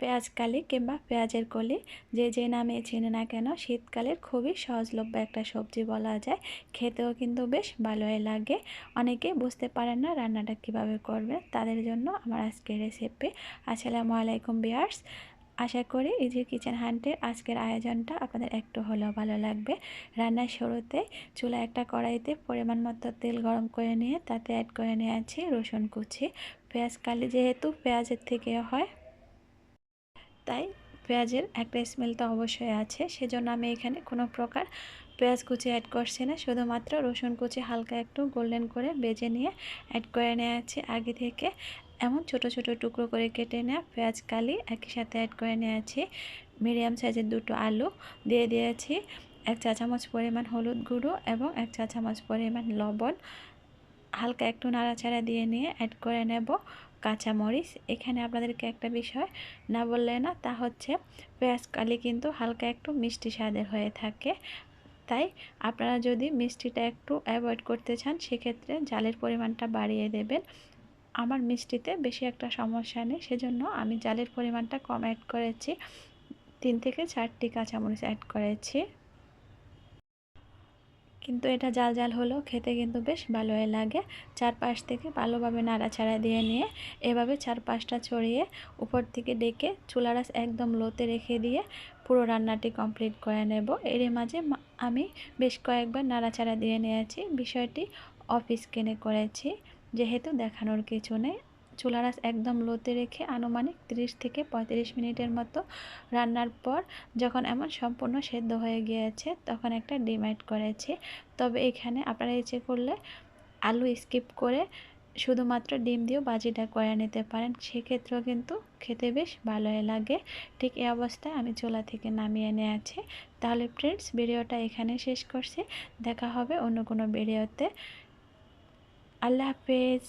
পেঁয়াজ কালি কিংবা পেঁয়াজের কলি, যে যে নামে চেনে না কেন শীতকালের খুবই সহজলভ্য একটা সবজি বলা যায়। খেতেও কিন্তু বেশ ভালোই লাগে। অনেকে বুঝতে পারেন না রান্নাটা কীভাবে করবে তাদের জন্য আমার আজকের রেসিপি আসসালামু আলাইকুম বিয়ার্স আশা করি ইজি কিচেন হান্টের আজকের আয়োজনটা আপনাদের একটু হলেও ভালো লাগবে। রান্নার শুরুতে চুলা একটা কড়াইতে পরিমাণ মতো তেল গরম করে নিয়ে তাতে অ্যাড করে নিয়েছি রসুন কুচি। পেঁয়াজ কালি যেহেতু পেঁয়াজের থেকে হয় তাই পেঁয়াজের একটা স্মেল তো অবশ্যই আছে। সেজন্য আমি এখানে কোনো প্রকার পেঁয়াজ কুচি অ্যাড করছি না। শুধুমাত্র রসুন কুচি হালকা একটু গোল্ডেন করে বেজে নিয়ে অ্যাড করে নিয়েছি। আগে থেকে এমন ছোট ছোট টুকরো করে কেটে নেওয়া পেঁয়াজ কালি একই সাথে অ্যাড করে নিয়েছি। মিডিয়াম সাইজের দুটো আলু দিয়ে দিয়েছি। এক চা চামচ পরিমাণ হলুদ গুঁড়ো এবং এক চা চামচ পরিমাণ লবণ। হালকা একটু নাড়াচাড়া দিয়ে নিয়ে অ্যাড করে নেব কাঁচামরিচ। এখানে আপনাদেরকে একটা বিষয় না বললে না, তা হচ্ছে পেঁয়াজ কালি কিন্তু হালকা একটু মিষ্টি স্বাদের হয়ে থাকে। তাই আপনারা যদি মিষ্টিটা একটু অ্যাভয়েড করতে চান, সেক্ষেত্রে জালের পরিমাণটা বাড়িয়ে দেবেন। আমার মিষ্টিতে বেশি একটা সমস্যা নেই, সেজন্য আমি জালের পরিমাণটা কম অ্যাড করেছি। তিন থেকে চারটি কাঁচামরিচ অ্যাড করেছি। কিন্তু এটা জাল জাল হলেও খেতে কিন্তু বেশ ভালোই লাগে। চারপাশ থেকে ভালোভাবে নাড়াচাড়া দিয়ে নিয়ে এভাবে চারপাশটা ছড়িয়ে উপর থেকে ডেকে চুলারাস একদম লোতে রেখে দিয়ে পুরো রান্নাটি কমপ্লিট করে নেব। এর মাঝে আমি বেশ কয়েকবার নাড়াচাড়া দিয়ে নিয়েছি। বিষয়টি অফ স্ক্রিনে করেছি, যেহেতু দেখানোর কিছু নেই। চুলারাস একদম লোতে রেখে আনুমানিক 30 থেকে 35 মিনিটের মতো রান্নার পর যখন এমন সম্পূর্ণ সেদ্ধ হয়ে গিয়েছে, তখন একটা ডিম অ্যাড করেছি। তবে এখানে আপনারা ইচ্ছে করলে আলু স্কিপ করে শুধুমাত্র ডিম দিয়েও বাজিটা করে নিতে পারেন। সেক্ষেত্রেও কিন্তু খেতে বেশ ভালোই লাগে। ঠিক এই অবস্থায় আমি চোলা থেকে নামিয়ে নিয়ে আছি তাহলে ফ্রেন্ডস ভিডিওটা এখানে শেষ করছি। দেখা হবে অন্য কোনো ভিডিওতে। আল্লাহ হাফেজ।